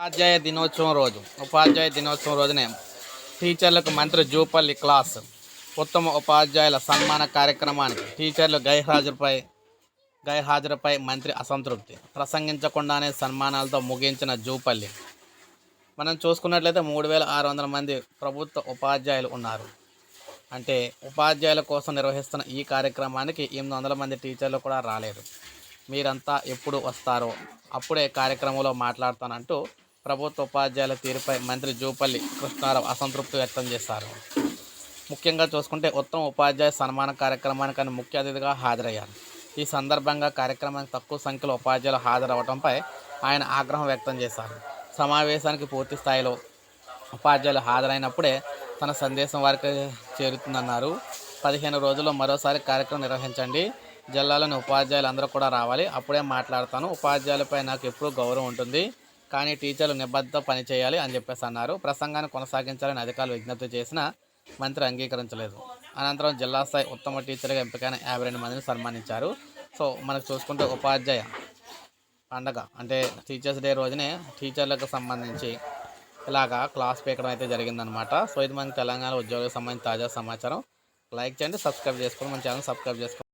ఉపాధ్యాయ దినోత్సవం రోజు. ఉపాధ్యాయ దినోత్సవం రోజునే టీచర్లకు మంత్రి జూపల్లి క్లాస్. ఉత్తమ ఉపాధ్యాయుల సన్మాన కార్యక్రమానికి టీచర్లు గైర్హాజరుపై గైర్హాజరుపై మంత్రి అసంతృప్తి. ప్రసంగించకుండానే సన్మానాలతో ముగించిన జూపల్లి. మనం చూసుకున్నట్లయితే మూడు వేల ఆరు వందల మంది ప్రభుత్వ ఉపాధ్యాయులు ఉన్నారు. అంటే ఉపాధ్యాయుల కోసం నిర్వహిస్తున్న ఈ కార్యక్రమానికి ఎనిమిది వందల మంది టీచర్లు కూడా రాలేదు. మీరంతా ఎప్పుడు వస్తారో అప్పుడే కార్యక్రమంలో మాట్లాడతానంటూ ప్రభుత్వ ఉపాధ్యాయుల తీరుపై మంత్రి జూపల్లి కృష్ణారావు అసంతృప్తి వ్యక్తం చేశారు. ముఖ్యంగా చూసుకుంటే ఉత్తమ ఉపాధ్యాయ సన్మాన కార్యక్రమానికి ముఖ్య అతిథిగా హాజరయ్యారు. ఈ సందర్భంగా కార్యక్రమానికి తక్కువ సంఖ్యలో ఉపాధ్యాయులు హాజరవడంపై ఆయన ఆగ్రహం వ్యక్తం చేశారు. సమావేశానికి పూర్తి స్థాయిలో ఉపాధ్యాయులు హాజరైనప్పుడే తన సందేశం వారికి చేరుతుందన్నారు. పదిహేను రోజుల్లో మరోసారి కార్యక్రమం నిర్వహించండి. జిల్లాలోని ఉపాధ్యాయులు అందరూ కూడా రావాలి. అప్పుడే మాట్లాడతాను. ఉపాధ్యాయులపై నాకు ఎప్పుడూ గౌరవం ఉంటుంది. కానీ టీచర్లు నిబద్ధత పనిచేయాలి అని చెప్పేసి అన్నారు. ప్రసంగాన్ని కొనసాగించాలని అధికారులు విజ్ఞప్తి చేసినా మంత్రి అంగీకరించలేదు. అనంతరం జిల్లా స్థాయి ఉత్తమ టీచర్గా ఎంపికైన యాభై రెండు మందిని సన్మానించారు. సో మనకు చూసుకుంటే ఉపాధ్యాయ పండగ అంటే టీచర్స్ డే రోజునే టీచర్లకు సంబంధించి ఇలాగా క్లాస్ పీకడం అయితే జరిగిందనమాట. సో ఇది మనకి తెలంగాణ ఉద్యోగులకు సంబంధించి తాజా సమాచారం. లైక్ చేయండి సబ్స్క్రైబ్ చేసుకోండి మన ఛానల్ సబ్స్క్రైబ్ చేసుకోండి.